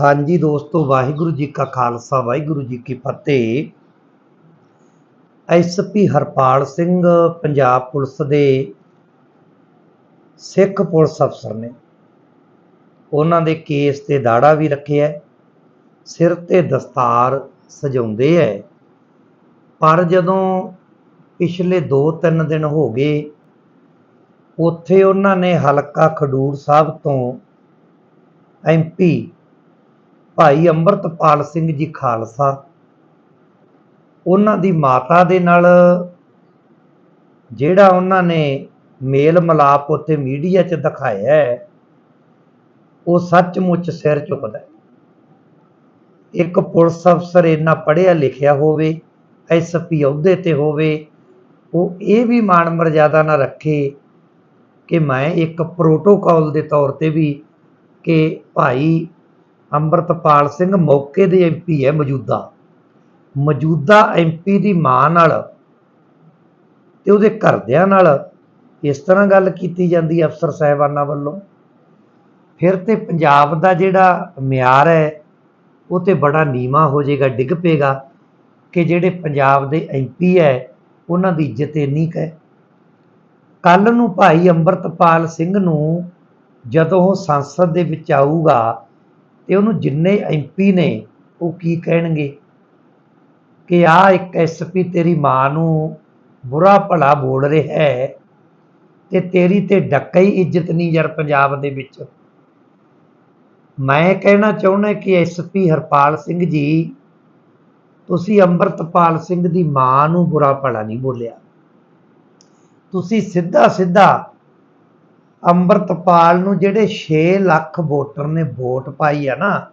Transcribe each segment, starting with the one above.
ਹਾਂਜੀ ਦੋਸਤੋ, ਵਾਹਿਗੁਰੂ ਜੀ ਕਾ ਖਾਲਸਾ, ਵਾਹਿਗੁਰੂ ਜੀ ਕੀ ਫਤਿਹ। ਐਸਪੀ ਹਰਪਾਲ ਸਿੰਘ ਪੰਜਾਬ ਪੁਲਿਸ ਦੇ ਸਿੱਖ ਪੁਲਿਸ ਅਫਸਰ ਨੇ। ਉਹਨਾਂ ਦੇ ਕੇਸ ਤੇ ਦਾੜਾ ਵੀ ਰੱਖਿਆ ਸਿਰ ਤੇ ਦਸਤਾਰ ਸਜਾਉਂਦੇ ਹੈ। ਪਰ ਜਦੋਂ ਪਿਛਲੇ 2-3 ਦਿਨ ਹੋ ਗਏ, ਉੱਥੇ ਉਹਨਾਂ ਨੇ ਹਲਕਾ ਖਡੂਰ ਸਾਹਿਬ ਤੋਂ ਐਮਪੀ ਭਾਈ ਅੰਮ੍ਰਿਤਪਾਲ ਸਿੰਘ ਜੀ ਖਾਲਸਾ, ਉਹਨਾਂ ਦੀ ਮਾਤਾ ਦੇ ਨਾਲ ਜਿਹੜਾ ਉਹਨਾਂ ਨੇ ਮੇਲ ਮਲਾਪ ਉੱਥੇ ਮੀਡੀਆ 'ਚ ਦਿਖਾਇਆ ਹੈ, ਉਹ ਸੱਚਮੁੱਚ ਸਿਰ ਚੁੱਕਦਾ ਇੱਕ ਪੁਲਿਸ ਅਫਸਰ ਇੰਨਾ ਪੜ੍ਹਿਆ ਲਿਖਿਆ ਹੋਵੇ ਐਸਪੀ ਅਹੁਦੇ ਤੇ ਹੋਵੇ, ਉਹ ਇਹ ਵੀ ਮਾਣ ਮਰਜ਼ਾਦਾ ਨਾ ਰੱਖੇ ਕਿ ਮੈਂ ਇੱਕ ਪ੍ਰੋਟੋਕਾਲ ਦੇ ਤੌਰ ਤੇ ਵੀ ਕਿ ਭਾਈ ਅੰਮ੍ਰਿਤਪਾਲ ਸਿੰਘ ਮੌਕੇ ਦੇ ਐਮਪੀ ਹੈ ਮੌਜੂਦਾ। ਮੌਜੂਦਾ ਐਮਪੀ ਦੀ ਮਾਂ ਨਾਲ ਤੇ ਉਹਦੇ ਘਰਦਿਆਂ ਨਾਲ ਇਸ ਤਰ੍ਹਾਂ ਗੱਲ ਕੀਤੀ ਜਾਂਦੀ ਅਫਸਰ ਸਾਹਿਬਾਨਾਂ ਵੱਲੋਂ। ਫਿਰ ਤੇ ਪੰਜਾਬ ਦਾ ਜਿਹੜਾ ਮਿਆਰ ਹੈ, ਉਹ ਤੇ ਬੜਾ ਨੀਵਾ ਹੋ ਜਾਏਗਾ, ਡਿੱਗ ਪਏਗਾ ਕਿ ਜਿਹੜੇ ਪੰਜਾਬ ਦੇ ਐਮਪੀ ਹੈ, ਉਹਨਾਂ ਦੀ ਇੱਜ਼ਤ ਇੰਨੀ ਕੁ ਹੈ। ਕੱਲ ਨੂੰ ਭਾਈ ਅੰਮ੍ਰਿਤਪਾਲ ਸਿੰਘ ਨੂੰ ਜਦੋਂ ਉਹ ਸੰਸਦ ਦੇ ਵਿੱਚ ਆਊਗਾ ਤੇ ਉਹਨੂੰ ਜਿੰਨੇ ਐਮਪੀ ਨੇ, ਉਹ ਕੀ ਕਹਿਣਗੇ? ਕਿ ਆ ਇੱਕ ਐਸਪੀ ਤੇਰੀ ਮਾਂ ਨੂੰ ਬੁਰਾ ਭਲਾ ਬੋਲ ਰਿਹਾ ਹੈ ਤੇ ਤੇਰੀ ਤੇ ਡੱਕਾ ਹੀ ਇੱਜ਼ਤ ਨਹੀਂ ਯਾਰ ਪੰਜਾਬ ਦੇ ਵਿੱਚ। ਮੈਂ ਕਹਿਣਾ ਚਾਹੁੰਦਾ ਕਿ ਐਸਪੀ ਹਰਪਾਲ ਸਿੰਘ ਜੀ, ਤੁਸੀਂ ਅੰਮ੍ਰਿਤਪਾਲ ਸਿੰਘ ਦੀ ਮਾਂ ਨੂੰ ਬੁਰਾ ਭਲਾ ਨਹੀਂ ਬੋਲਿਆ। ਤੁਸੀਂ ਸਿੱਧਾ ਸਿੱਧਾ ਅੰਮ੍ਰਿਤਪਾਲ ਨੂੰ ਜਿਹੜੇ 6 ਲੱਖ ਵੋਟਰ ਨੇ ਵੋਟ ਪਾਈ ਆ ਨਾ,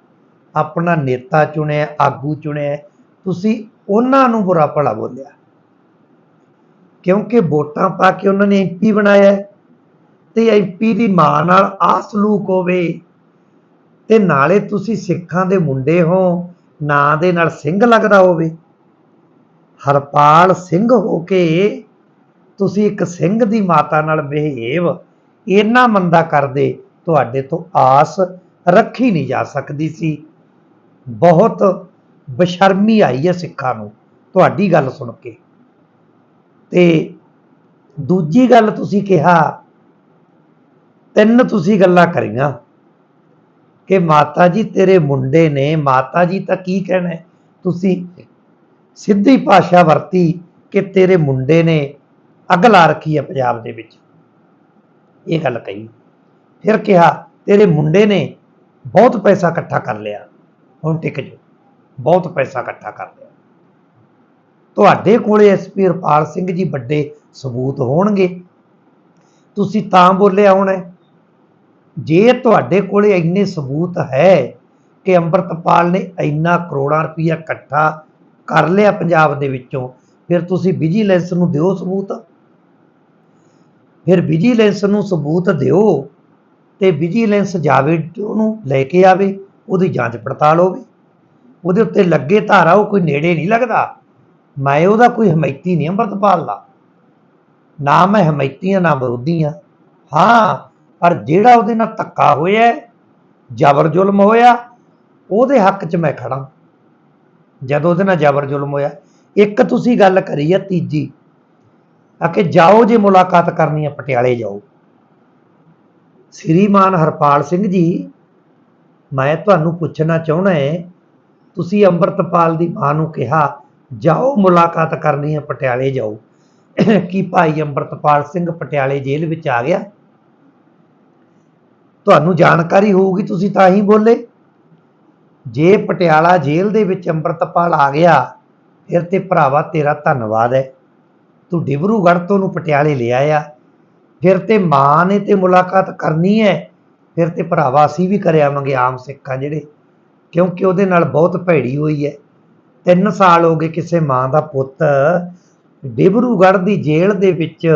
ਆਪਣਾ ਨੇਤਾ ਚੁਣਿਆ, ਆਗੂ ਚੁਣਿਆ, ਤੁਸੀਂ ਉਹਨਾਂ ਨੂੰ ਬੁਰਾ ਭਲਾ ਬੋਲਿਆ। ਕਿਉਂਕਿ ਵੋਟਾਂ ਪਾ ਕੇ ਉਹਨਾਂ ਨੇ ਐਮਪੀ ਬਣਾਇਆ ਹੈ ਤੇ ਐਮਪੀ ਦੀ ਮਾਂ ਨਾਲ ਆ ਸਲੂਕ ਹੋਵੇ ਤੇ ਨਾਲੇ ਤੁਸੀਂ ਸਿੱਖਾਂ ਦੇ ਮੁੰਡੇ ਹੋ, ਨਾਂ ਦੇ ਨਾਲ ਸਿੰਘ ਲੱਗਦਾ ਹੋਵੇ। ਹਰਪਾਲ ਸਿੰਘ ਹੋ ਕੇ ਤੁਸੀਂ ਇੱਕ ਸਿੰਘ ਦੀ ਮਾਤਾ ਨਾਲ ਬਿਹੇਵ ਇੰਨਾ ਮੰਦਾ ਕਰਦੇ, ਤੁਹਾਡੇ ਤੋਂ ਆਸ ਰੱਖੀ ਨਹੀਂ ਜਾ ਸਕਦੀ ਸੀ। ਬਹੁਤ ਬਸ਼ਰਮੀ ਆਈ ਹੈ ਸਿੱਖਾਂ ਨੂੰ, ਤੁਹਾਡੀ ਗੱਲ ਸੁਣ ਕੇ। ਤੇ ਦੂਜੀ ਗੱਲ ਤੁਸੀਂ ਕਿਹਾ, ਤਿੰਨ ਤੁਸੀਂ ਗੱਲਾਂ ਕਰੀਆਂ, ਕਿ ਮਾਤਾ ਜੀ ਤੇਰੇ ਮੁੰਡੇ ਨੇ ਮਾਤਾ ਜੀ ਤਾਂ ਕੀ ਕਹਿਣਾ ਤੁਸੀਂ ਸਿੱਧੀ ਭਾਸ਼ਾ ਵਰਤੀ ਕਿ ਤੇਰੇ ਮੁੰਡੇ ਨੇ ਅੱਗ ਲਾ ਰੱਖੀ ਹੈ ਪੰਜਾਬ ਦੇ ਵਿੱਚ। ਇਹ ਗੱਲ ਕਹੀ। ਫਿਰ ਕਿਹਾ, ਤੇਰੇ ਮੁੰਡੇ ਨੇ ਬਹੁਤ ਪੈਸਾ ਇਕੱਠਾ ਕਰ ਲਿਆ। ਹੁਣ ਟਿਕ ਜਾ ਬਹੁਤ ਪੈਸਾ ਇਕੱਠਾ ਕਰ ਲਿਆ। ਤੁਹਾਡੇ ਕੋਲੇ ਐਸਪੀ ਹਰਪਾਲ ਸਿੰਘ ਜੀ ਵੱਡੇ ਸਬੂਤ ਹੋਣਗੇ। ਤੁਸੀਂ ਤਾਂ ਬੋਲਿਆ ਹੋਣਾ ਜੇ ਤੁਹਾਡੇ ਕੋਲੇ ਇੰਨੇ ਸਬੂਤ ਹੈ ਕਿ ਅੰਮ੍ਰਿਤਪਾਲ ਨੇ ਇੰਨਾ ਕਰੋੜਾਂ ਰੁਪਈਆ ਇਕੱਠਾ ਕਰ ਲਿਆ ਪੰਜਾਬ ਦੇ ਵਿੱਚੋਂ, ਫਿਰ ਤੁਸੀਂ ਵਿਜੀਲੈਂਸ ਨੂੰ ਦਿਓ ਸਬੂਤ। ਫਿਰ ਵਿਜੀਲੈਂਸ ਨੂੰ ਸਬੂਤ ਦਿਓ ਤੇ ਵਿਜੀਲੈਂਸ ਜਾਵੇ ਉਹਨੂੰ ਲੈ ਕੇ ਆਵੇ, ਉਹਦੀ ਜਾਂਚ ਪੜਤਾਲ ਹੋਵੇ। ਉਹਦੇ ਉੱਤੇ ਲੱਗੇ ਧਾਰਾ, ਉਹ ਕੋਈ ਨੇੜੇ ਨਹੀਂ ਲੱਗਦਾ। ਮੈਂ ਉਹਦਾ ਕੋਈ ਹਮਾਇਤੀ ਨਹੀਂ ਅੰਮ੍ਰਿਤਪਾਲ ਦਾ ਨਾ ਮੈਂ ਹਮਾਇਤੀ ਹਾਂ ਨਾ ਵਿਰੋਧੀ ਹਾਂ ਹਾਂ ਪਰ ਜਿਹੜਾ ਉਹਦੇ ਨਾਲ ਧੱਕਾ ਹੋਇਆ ਜ਼ਬਰ ਜ਼ੁਲਮ ਹੋਇਆ, ਉਹਦੇ ਹੱਕ 'ਚ ਮੈਂ ਖੜਾ ਜਦੋਂ ਉਹਦੇ ਨਾਲ ਜ਼ਬਰ ਜ਼ੁਲਮ ਹੋਇਆ, ਇੱਕ ਤੁਸੀਂ ਗੱਲ ਕਰੀ ਆ ਤੀਜੀ। ਆ ਕਿ ਜਾਓ ਜੇ ਮੁਲਾਕਾਤ ਕਰਨੀ ਹੈ ਪਟਿਆਲੇ ਜਾਓ। ਸ੍ਰੀਮਾਨ ਹਰਪਾਲ ਸਿੰਘ ਜੀ, ਮੈਂ ਤੁਹਾਨੂੰ ਪੁੱਛਣਾ ਚਾਹੁੰਦਾ ਹੈ ਤੁਸੀਂ ਅੰਮ੍ਰਿਤਪਾਲ ਦੀ ਮਾਂ ਨੂੰ ਕਿਹਾ, ਜਾਓ ਮੁਲਾਕਾਤ ਕਰਨੀ ਹੈ ਪਟਿਆਲੇ ਜਾਓ। ਕੀ ਭਾਈ ਅੰਮ੍ਰਿਤਪਾਲ ਸਿੰਘ ਪਟਿਆਲੇ ਜੇਲ੍ਹ ਵਿੱਚ ਆ ਗਿਆ? ਤੁਹਾਨੂੰ ਜਾਣਕਾਰੀ ਹੋਊਗੀ, ਤੁਸੀਂ ਤਾਂ ਹੀ ਬੋਲੇ। ਜੇ ਪਟਿਆਲਾ ਜੇਲ੍ਹ ਦੇ ਵਿੱਚ ਅੰਮ੍ਰਿਤਪਾਲ ਆ ਗਿਆ, ਫਿਰ ਤੇ ਭਰਾਵਾ ਤੇਰਾ ਧੰਨਵਾਦ ਹੈ ਤੂੰ ਡਿਬਰੂਗੜ੍ਹ ਤੋਂ ਨੂੰ ਪਟਿਆਲੇ ਲੈ ਆਇਆ। ਫਿਰ ਤੇ ਮਾਂ ਨੇ ਤੇ ਮੁਲਾਕਾਤ ਕਰਨੀ ਹੈ। ਫਿਰ ਤੇ ਭਰਾਵਾ ਅਸੀਂ ਵੀ ਕਰ ਆਵਾਂਗੇ ਆਮ ਸਿੱਖਾਂ ਜਿਹੜੇ, ਕਿਉਂਕਿ ਉਹਦੇ ਨਾਲ ਬਹੁਤ ਭੈੜੀ ਹੋਈ ਹੈ। ਤਿੰਨ ਸਾਲ ਹੋ ਗਏ ਕਿਸੇ ਮਾਂ ਦਾ ਪੁੱਤ ਡਿਬਰੂਗੜ੍ਹ ਦੀ ਜੇਲ੍ਹ ਦੇ ਵਿੱਚ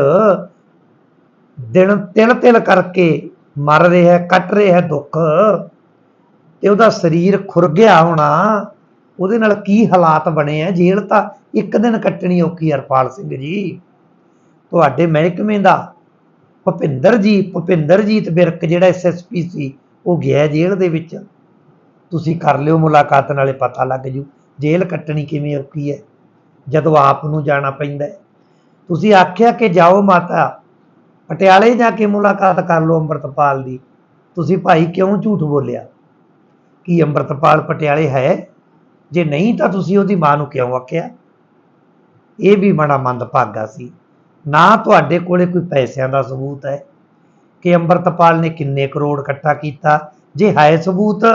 ਦਿਨ ਤਿਲ ਤਿਲ ਕਰਕੇ ਮਰ ਰਿਹਾ ਕੱਟ ਰਿਹਾ ਦੁੱਖ। ਤੇ ਉਹਦਾ ਸਰੀਰ ਖੁਰ ਗਿਆ ਹੋਣਾ। ਉਹਦੇ ਨਾਲ ਕੀ ਹਾਲਾਤ ਬਣੇ ਆ? ਜੇਲ੍ਹ ਤਾਂ ਇੱਕ ਦਿਨ ਕੱਟਣੀ ਔਖੀ ਹਰਪਾਲ ਸਿੰਘ ਜੀ। ਤੁਹਾਡੇ ਮਹਿਕਮੇ ਦਾ ਭੁਪਿੰਦਰ ਜੀ ਭੁਪਿੰਦਰਜੀਤ ਬਿਰਕ ਜਿਹੜਾ ਐਸਐਸਪੀ ਸੀ, ਉਹ ਗਿਆ ਜੇਲ੍ਹ ਦੇ ਵਿੱਚ। ਤੁਸੀਂ ਕਰ ਲਿਓ ਮੁਲਾਕਾਤ, ਨਾਲੇ ਪਤਾ ਲੱਗ ਜੂ ਜੇਲ੍ਹ ਕੱਟਣੀ ਕਿਵੇਂ ਔਖੀ ਹੈ, ਜਦੋਂ ਆਪ ਨੂੰ ਜਾਣਾ ਪੈਂਦਾ ਤੁਸੀਂ ਆਖਿਆ ਕਿ ਜਾਓ ਮਾਤਾ, ਪਟਿਆਲੇ ਜਾ ਕੇ ਮੁਲਾਕਾਤ ਕਰ ਲਓ ਅੰਮ੍ਰਿਤਪਾਲ ਦੀ। ਤੁਸੀਂ ਭਾਈ ਕਿਉਂ ਝੂਠ ਬੋਲਿਆ? ਕੀ ਅੰਮ੍ਰਿਤਪਾਲ ਪਟਿਆਲੇ ਹੈ? ਜੇ ਨਹੀਂ ਤਾਂ ਤੁਸੀਂ ਉਹਦੀ ਮਾਂ ਨੂੰ ਕਿਉਂ ਆਖਿਆ? ਇਹ ਵੀ ਬੜਾ ਮੰਦਭਾਗਾ ਸੀ। ਨਾ ਤੁਹਾਡੇ ਕੋਲੇ ਕੋਈ ਪੈਸਿਆਂ ਦਾ ਸਬੂਤ ਹੈ ਕਿ ਅੰਮ੍ਰਿਤਪਾਲ ਨੇ ਕਿੰਨੇ ਕਰੋੜ ਇਕੱਠਾ ਕੀਤਾ? ਜੇ ਹੈ ਸਬੂਤ,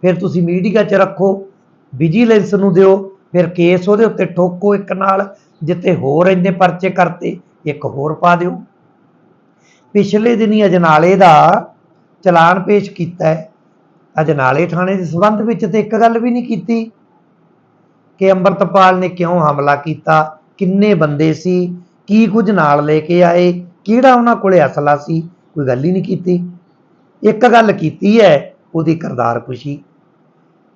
ਫਿਰ ਤੁਸੀਂ ਮੀਡੀਆ 'ਚ ਰੱਖੋ। ਵਿਜੀਲੈਂਸ ਨੂੰ ਦਿਓ। ਫਿਰ ਕੇਸ ਉਹਦੇ ਉੱਤੇ ਠੋਕੋ ਇੱਕ ਨਾਲ ਜਿੱਤੇ ਹੋਰ ਇੰਨੇ ਪਰਚੇ ਕਰਤੇ, ਇੱਕ ਹੋਰ ਪਾ ਦਿਓ। ਪਿਛਲੇ ਦਿਨੀ ਅਜਨਾਲੇ ਦਾ ਚਲਾਨ ਪੇਸ਼ ਕੀਤਾ ਹੈ। ਅਜਨਾਲੇ ਥਾਣੇ ਦੇ ਸੰਬੰਧ ਵਿੱਚ ਤੇ ਇੱਕ ਗੱਲ ਵੀ ਨਹੀਂ ਕੀਤੀ। ਕਿ ਅੰਮ੍ਰਿਤਪਾਲ ਨੇ ਕਿਉਂ ਹਮਲਾ ਕੀਤਾ, ਕਿੰਨੇ ਬੰਦੇ ਸੀ, ਕੀ ਕੁਝ ਨਾਲ ਲੈ ਕੇ ਆਏ, ਕਿਹੜਾ ਉਹਨਾਂ ਕੋਲੇ ਅਸਲਾ ਸੀ, ਕੋਈ ਗੱਲ ਹੀ ਨਹੀਂ ਕੀਤੀ। ਇੱਕ ਗੱਲ ਕੀਤੀ ਹੈ, ਉਹਦੀ ਕਰਦਾਰ ਖੁਸ਼ੀ।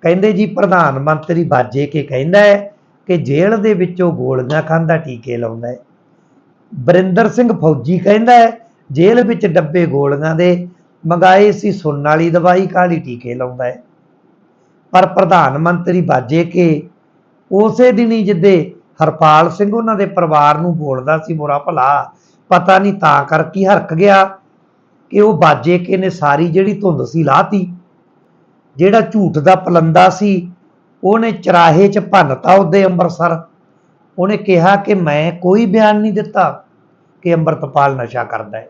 ਕਹਿੰਦੇ ਜੀ, ਪ੍ਰਧਾਨ ਮੰਤਰੀ ਬਾਜੇ ਕੇ ਕਹਿੰਦਾ ਹੈ ਕਿ ਜੇਲ੍ਹ ਦੇ ਵਿੱਚੋਂ ਗੋਲੀਆਂ ਖਾਂਦਾ, ਟੀਕੇ ਲਾਉਂਦਾ ਹੈ। ਬਰਿੰਦਰ ਸਿੰਘ ਫੌਜੀ ਕਹਿੰਦਾ ਹੈ, ਜੇਲ੍ਹ ਵਿੱਚ ਡੱਬੇ ਗੋਲੀਆਂ ਦੇ ਮੰਗਾਏ ਸੀ, ਸੁਣਨ ਵਾਲੀ ਦਵਾਈ ਕਾਲੀ ਟੀਕੇ ਲਾਉਂਦਾ ਹੈ। ਪਰ ਪ੍ਰਧਾਨ ਮੰਤਰੀ ਬਾਜੇ ਕੇ ਉਸੇ ਦਿਨ ਹੀ ਜਿੱਦੇ ਹਰਪਾਲ ਸਿੰਘ ਉਹਨਾਂ ਦੇ ਪਰਿਵਾਰ ਨੂੰ ਬੋਲਦਾ ਸੀ ਬੁਰਾ ਭਲਾ, ਪਤਾ ਨਹੀਂ ਤਾਂ ਕਰਕੇ ਹਰਕ ਗਿਆ ਕਿ ਉਹ ਬਾਜੇ ਕੇ ਨੇ ਸਾਰੀ ਜਿਹੜੀ ਧੁੰਦ ਸੀ ਲਾਤੀ ਜਿਹੜਾ ਝੂਠ ਦਾ ਪਲੰਦਾ ਸੀ, ਉਹਨੇ ਚਰਾਹੇ 'ਚ ਭੰਨਤਾ ਉਹਦੇ ਅੰਮ੍ਰਿਤਸਰ। ਉਹਨੇ ਕਿਹਾ ਕਿ ਮੈਂ ਕੋਈ ਬਿਆਨ ਨਹੀਂ ਦਿੱਤਾ ਕਿ ਅੰਮ੍ਰਿਤਪਾਲ ਨਸ਼ਾ ਕਰਦਾ ਹੈ।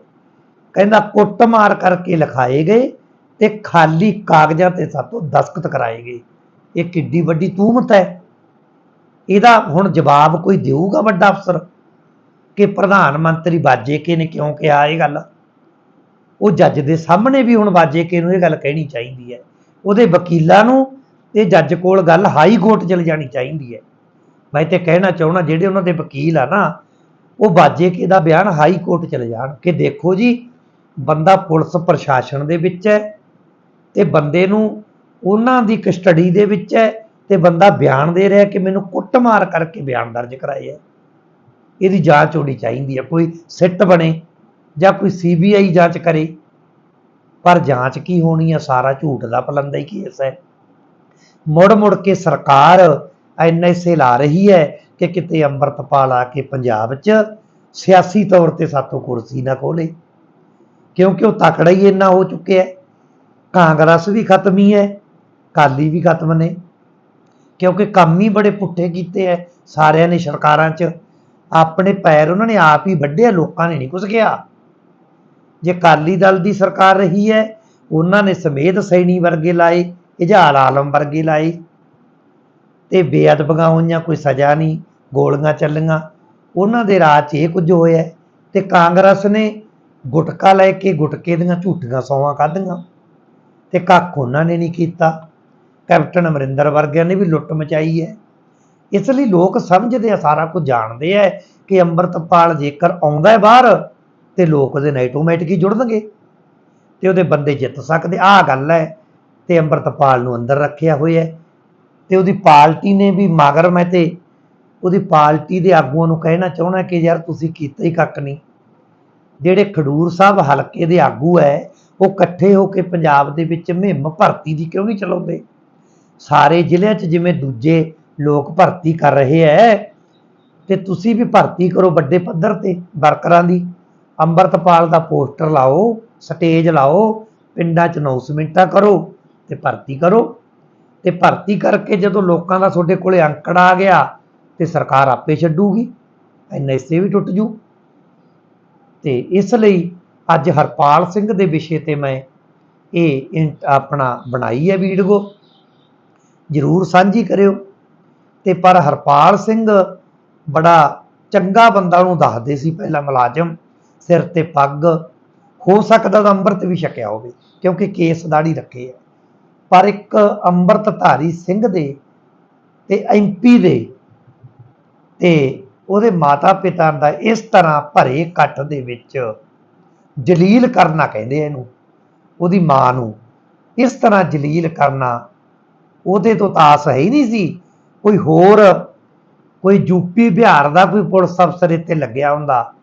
ਕਹਿੰਦਾ, ਕੁੱਟਮਾਰ ਕਰਕੇ ਲਿਖਾਏ ਗਏ ਤੇ ਖਾਲੀ ਕਾਗਜ਼ਾਂ ਤੇ ਸਾਤੋਂ ਦਸਖਤ ਕਰਾਏ ਗਏ। ਇਹ ਕਿੱਡੀ ਵੱਡੀ ਤੂਮਤ ਹੈ। ਇਹਦਾ ਹੁਣ ਜਵਾਬ ਕੋਈ ਦੇਊਗਾ ਵੱਡਾ ਅਫਸਰ ਕਿ ਪ੍ਰਧਾਨ ਮੰਤਰੀ ਬਾਜੇਕੇ ਨੇ ਕਿਉਂ ਕਿਹਾ ਇਹ ਗੱਲ? ਉਹ ਜੱਜ ਦੇ ਸਾਹਮਣੇ ਵੀ ਹੁਣ ਬਾਜੇਕੇ ਨੂੰ ਇਹ ਗੱਲ ਕਹਿਣੀ ਚਾਹੀਦੀ ਹੈ। ਉਹਦੇ ਵਕੀਲਾਂ ਨੂੰ ਇਹ ਜੱਜ ਕੋਲ ਗੱਲ ਹਾਈ ਕੋਰਟ ਚਲ ਜਾਣੀ ਚਾਹੀਦੀ ਹੈ। ਮੈਂ ਤੇ ਕਹਿਣਾ ਚਾਹੁੰਦਾ ਜਿਹੜੇ ਉਹਨਾਂ ਦੇ ਵਕੀਲ ਆ ਨਾ, ਉਹ ਬਾਜੇਕੇ ਦਾ ਬਿਆਨ ਹਾਈ ਕੋਰਟ ਚਲੇ ਜਾਣ ਕਿ ਦੇਖੋ ਜੀ, ਬੰਦਾ ਪੁਲਿਸ ਪ੍ਰਸ਼ਾਸਨ ਦੇ ਵਿੱਚ ਹੈ ਤੇ ਬੰਦੇ ਨੂੰ ਉਹਨਾਂ ਦੀ ਕਸਟਡੀ ਦੇ ਵਿੱਚ ਹੈ ਤੇ ਬੰਦਾ ਬਿਆਨ ਦੇ ਰਿਹਾ ਕਿ ਮੈਨੂੰ ਕੁੱਟਮਾਰ ਕਰਕੇ ਬਿਆਨ ਦਰਜ ਕਰਾਏ ਹੈ ਇਹਦੀ ਜਾਂਚ ਹੋਣੀ ਚਾਹੀਦੀ ਹੈ ਕੋਈ ਸਿੱਟ ਬਣੇ ਜਾਂ ਕੋਈ ਸੀਬੀਆਈ ਜਾਂਚ ਕਰੇ। ਪਰ ਜਾਂਚ ਕੀ ਹੋਣੀ ਹੈ ਸਾਰਾ ਝੂਠ ਦਾ ਪਲੰਦਾ ਹੀ ਕੇਸ ਹੈ। ਮੁੜ ਮੁੜ ਕੇ ਸਰਕਾਰ ਐਨਐਸਏ ਲਾ ਰਹੀ ਹੈ ਕਿ ਕਿਤੇ ਅੰਮ੍ਰਿਤਪਾਲ ਆ ਕੇ ਪੰਜਾਬ 'ਚ ਸਿਆਸੀ ਤੌਰ ਤੇ ਸਾਤੋਂ ਕੁਰਸੀ ਨਾ ਖੋਲੇ। ਕਿਉਂਕਿ ਉਹ ਤਕੜਾ ਹੀ ਇੰਨਾ ਹੋ ਚੁੱਕਿਆ ਕਾਂਗਰਸ ਵੀ ਖਤਮ ਹੀ ਹੈ ਕਾਲੀ ਵੀ ਖਤਮ ਨੇ। ਕਿਉਂਕਿ ਕੰਮ ਹੀ ਬੜੇ ਪੁੱਠੇ ਕੀਤੇ ਐ, ਸਾਰਿਆਂ ਨੇ ਸਰਕਾਰਾਂ 'ਚ। ਆਪਣੇ ਪੈਰ ਉਹਨਾਂ ਨੇ ਆਪ ਹੀ ਵੱਢਿਆ, ਲੋਕਾਂ ਨੇ ਨਹੀਂ ਕੁਝ ਕਿਹਾ। ਜੇ ਕਾਲੀ ਦਲ ਦੀ ਸਰਕਾਰ ਰਹੀ ਹੈ ਉਹਨਾਂ ਨੇ ਸਮੇਤ ਸੈਣੀ ਵਰਗੇ ਲਾਏ ਇਜਾਲ ਆਲਮ ਵਰਗੇ ਲਾਏ। ਤੇ ਬੇਅਦਬੀਆਂ ਹੋਈਆਂ, ਕੋਈ ਸਜ਼ਾ ਨਹੀਂ, ਗੋਲੀਆਂ ਚੱਲੀਆਂ। ਉਹਨਾਂ ਦੇ ਰਾਜ 'ਚ ਇਹ ਕੁਝ ਹੋਇਆ ਹੈ। ਤੇ ਕਾਂਗਰਸ ਨੇ ਗੁਟਕਾ ਲੈ ਕੇ ਗੁਟਕੇ ਦੀਆਂ ਝੂਠੀਆਂ ਸੌਆਂ ਕੱਢੀਆਂ। ਤੇ ਕੱਖ ਉਹਨਾਂ ਨੇ ਨਹੀਂ ਕੀਤਾ। ਕੈਪਟਨ ਅਮਰਿੰਦਰ ਵਰਗਿਆਂ ਨੇ ਵੀ ਲੁੱਟ ਮਚਾਈ ਹੈ। ਇਸ ਲਈ ਲੋਕ ਸਮਝਦੇ ਆ, ਸਾਰਾ ਕੁਝ ਜਾਣਦੇ ਆ ਕਿ ਅੰਮ੍ਰਿਤਪਾਲ ਜੇਕਰ ਆਉਂਦਾ ਹੈ ਬਾਹਰ ਤੇ ਲੋਕ ਉਹਦੇ ਨਾਲ ਆਟੋਮੈਟਿਕ ਹੀ ਜੁੜਨਗੇ ਤੇ ਉਹਦੇ ਬੰਦੇ ਜਿੱਤ ਸਕਦੇ। ਆਹ ਗੱਲ ਹੈ ਤੇ ਅੰਮ੍ਰਿਤਪਾਲ ਨੂੰ ਅੰਦਰ ਰੱਖਿਆ ਹੋਇਆ ਹੈ ਤੇ ਉਹਦੀ ਪਾਰਟੀ ਨੇ ਵੀ ਮਗਰ ਮੈਂ ਤੇ ਉਹਦੀ ਪਾਰਟੀ ਦੇ ਆਗੂਆਂ ਨੂੰ ਕਹਿਣਾ ਚਾਹਣਾ ਕਿ ਯਾਰ ਤੁਸੀਂ ਕੀਤਾ ਹੀ ਕੱਖ ਨਹੀਂ। ਜਿਹੜੇ ਖਡੂਰ ਸਾਹਿਬ ਹਲਕੇ ਦੇ ਆਗੂ ਹੈ, ਉਹ ਇਕੱਠੇ ਹੋ ਕੇ ਪੰਜਾਬ ਦੇ ਵਿੱਚ ਮੁਹਿੰਮ ਭਰਤੀ ਦੀ ਕਿਉਂ ਨਹੀਂ ਚਲਾਉਂਦੇ? ਸਾਰੇ ਜ਼ਿਲ੍ਹਿਆਂ 'ਚ ਜਿਵੇਂ ਦੂਜੇ ਲੋਕ ਭਰਤੀ ਕਰ ਰਹੇ ਐ, ਤੇ ਤੁਸੀਂ ਵੀ ਭਰਤੀ ਕਰੋ ਵੱਡੇ ਪੱਧਰ ਤੇ ਵਰਕਰਾਂ ਦੀ। ਅੰਮ੍ਰਿਤਪਾਲ ਦਾ ਪੋਸਟਰ ਲਾਓ, ਸਟੇਜ ਲਾਓ, ਪਿੰਡਾਂ 'ਚ ਅਨਾਉਂਸਮੈਂਟਾਂ ਕਰੋ ਤੇ ਭਰਤੀ ਕਰੋ। ਤੇ ਭਰਤੀ ਕਰਕੇ ਜਦੋਂ ਲੋਕਾਂ ਦਾ ਤੁਹਾਡੇ ਕੋਲੇ ਅੰਕੜ ਆ ਗਿਆ ਤੇ ਸਰਕਾਰ ਆਪੇ ਛੱਡੂਗੀ ਐਨਐਸਏ ਵੀ ਟੁੱਟ ਜੂ। ਤੇ ਇਸ ਲਈ ਅੱਜ ਹਰਪਾਲ ਸਿੰਘ ਦੇ ਵਿਸ਼ੇ ਤੇ ਮੈਂ ਇਹ ਆਪਣਾ ਬਣਾਈ ਹੈ ਵੀਡੀਓ। ਜਰੂਰ ਸਾਂਝੀ ਕਰਿਓ। ਤੇ ਪਰ ਹਰਪਾਲ ਸਿੰਘ ਬੜਾ ਚੰਗਾ ਬੰਦਾ ਨੂੰ ਦੱਸਦੇ ਸੀ ਪਹਿਲਾਂ ਮੁਲਾਜ਼ਮ, ਸਿਰ ਤੇ ਪੱਗ, ਹੋ ਸਕਦਾ ਤਾਂ ਅੰਮ੍ਰਿਤ ਵੀ ਛਕਿਆ ਹੋਵੇ, ਕਿਉਂਕਿ ਕੇਸ ਦਾੜੀ ਰੱਖੇ ਆ। ਪਰ ਇੱਕ ਅੰਮ੍ਰਿਤਧਾਰੀ ਸਿੰਘ ਦੇ ਤੇ ਐਮਪੀ ਦੇ ਤੇ ਉਹਦੇ ਮਾਤਾ ਪਿਤਾ ਦਾ ਇਸ ਤਰ੍ਹਾਂ ਭਰੇ ਇਕੱਠ ਦੇ ਵਿੱਚ ਜਲੀਲ ਕਰਨਾ ਕਹਿੰਦੇ ਇਹਨੂੰ, ਉਹਦੀ ਮਾਂ ਨੂੰ। ਇਸ ਤਰ੍ਹਾਂ ਜਲੀਲ ਕਰਨਾ ਉਹਦੇ ਤੋਂ ਤਾਂ ਆਸ ਹੈ ਹੀ ਨਹੀਂ ਸੀ। ਕੋਈ ਹੋਰ, ਕੋਈ ਯੂਪੀ ਬਿਹਾਰ ਦਾ ਕੋਈ ਪੁਲਿਸ ਅਫਸਰ ਇੱਥੇ ਲੱਗਿਆ ਹੁੰਦਾ।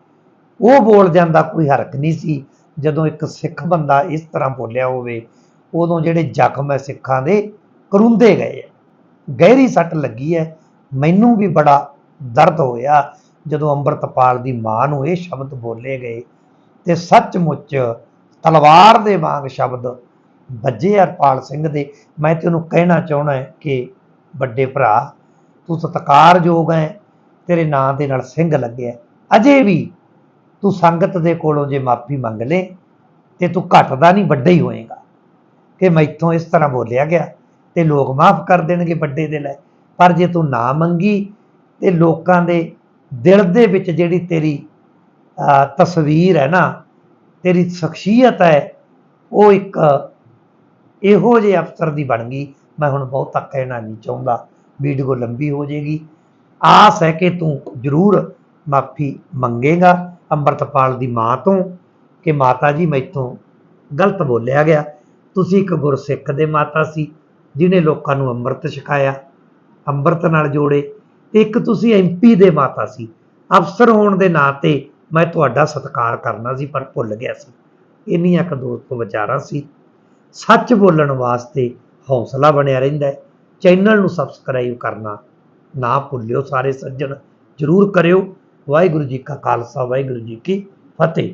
ਉਹ ਬੋਲ ਜਾਂਦਾ ਕੋਈ ਹਰਕ ਨਹੀਂ ਸੀ। ਜਦੋਂ ਇੱਕ ਸਿੱਖ ਬੰਦਾ ਇਸ ਤਰ੍ਹਾਂ ਬੋਲਿਆ ਹੋਵੇ, ਉਦੋਂ ਜਿਹੜੇ ਜ਼ਖਮ ਹੈ ਸਿੱਖਾਂ ਦੇ ਕਰੁੰਦੇ ਗਏ ਹੈ। ਗਹਿਰੀ ਸੱਟ ਲੱਗੀ ਹੈ। ਮੈਨੂੰ ਵੀ ਬੜਾ ਦਰਦ ਹੋਇਆ ਜਦੋਂ ਅੰਮ੍ਰਿਤਪਾਲ ਦੀ ਮਾਂ ਨੂੰ ਇਹ ਸ਼ਬਦ ਬੋਲੇ ਗਏ। ਤੇ ਸੱਚਮੁੱਚ ਤਲਵਾਰ ਦੇ ਵਾਂਗ ਸ਼ਬਦ ਵੱਜੇ ਹਰਪਾਲ ਸਿੰਘ ਦੇ, ਮੈਂ ਤੈਨੂੰ ਕਹਿਣਾ ਚਾਹਣਾ ਹੈ ਕਿ ਵੱਡੇ ਭਰਾ, ਤੂੰ ਸਤਿਕਾਰਯੋਗ ਹੈ, ਤੇਰੇ ਨਾਂ ਦੇ ਨਾਲ ਸਿੰਘ ਲੱਗਿਆ ਹੈ। ਅਜੇ ਵੀ ਤੂੰ ਸੰਗਤ ਦੇ ਕੋਲੋਂ ਜੇ ਮਾਫੀ ਮੰਗ ਲੈ, ਤੇ ਤੂੰ ਘਟਦਾ ਨਹੀਂ, ਵੱਡਾ ਹੀ ਹੋਏਗਾ ਕਿ ਮੈਥੋਂ ਇਸ ਤਰ੍ਹਾਂ ਬੋਲਿਆ ਗਿਆ, ਤੇ ਲੋਕ ਮਾਫ ਕਰ ਦੇਣਗੇ ਵੱਡੇ ਦੇ ਲਈ ਪਰ ਜੇ ਤੂੰ ਨਾ ਮੰਗੀ, ਤੇ ਲੋਕਾਂ ਦੇ ਦਿਲ ਦੇ ਵਿੱਚ ਜਿਹੜੀ ਤੇਰੀ ਤਸਵੀਰ ਹੈ ਨਾ, ਤੇਰੀ ਸ਼ਖਸੀਅਤ ਹੈ, ਉਹ ਇੱਕ ਇਹੋ ਜਿਹੇ ਅਫਸਰ ਦੀ ਬਣ ਗਈ। ਮੈਂ ਹੁਣ ਬਹੁਤਾ ਕਹਿਣਾ ਨਹੀਂ ਚਾਹੁੰਦਾ ਵੀਡੀਓ ਲੰਬੀ ਹੋ ਜਾਏਗੀ। ਆਸ ਹੈ ਕਿ ਤੂੰ ਜ਼ਰੂਰ ਮਾਫੀ ਮੰਗੇਗਾ, ਅੰਮ੍ਰਿਤਪਾਲ ਦੀ ਮਾਂ ਤੋਂ, ਕਿ ਮਾਤਾ ਜੀ ਮੈਥੋਂ ਗਲਤ ਬੋਲਿਆ ਗਿਆ। ਤੁਸੀਂ ਇੱਕ ਗੁਰਸਿੱਖ ਦੇ ਮਾਤਾ ਸੀ ਜਿਨੇ ਲੋਕਾਂ ਨੂੰ ਅੰਮ੍ਰਿਤ ਛਕਾਇਆ, ਅੰਮ੍ਰਿਤ ਨਾਲ ਜੋੜੇ। ਤੇ ਇੱਕ ਤੁਸੀਂ ਐਮਪੀ ਦੇ ਮਾਤਾ ਸੀ। ਅਫਸਰ ਹੋਣ ਦੇ ਨਾਂ ਤੇ ਮੈਂ ਤੁਹਾਡਾ ਸਤਿਕਾਰ ਕਰਨਾ ਸੀ, ਪਰ ਭੁੱਲ ਗਿਆ ਸੀ। ਇੰਨੀਆਂ ਕੁ ਦੋਸਤ ਵਿਚਾਰਾਂ ਸੀ। ਸੱਚ ਬੋਲਣ ਵਾਸਤੇ ਹੌਸਲਾ ਬਣਿਆ ਰਹਿੰਦਾ ਹੈ। ਚੈਨਲ ਨੂੰ ਸਬਸਕ੍ਰਾਈਬ ਕਰਨਾ ਨਾ ਭੁੱਲਿਓ ਸਾਰੇ ਸੱਜਣ। ਜਰੂਰ ਕਰਿਓ। ਵਾਹਿਗੁਰੂ ਜੀ ਕਾ ਖਾਲਸਾ, ਵਾਹਿਗੁਰੂ ਜੀ ਕੀ ਫਤਿਹ।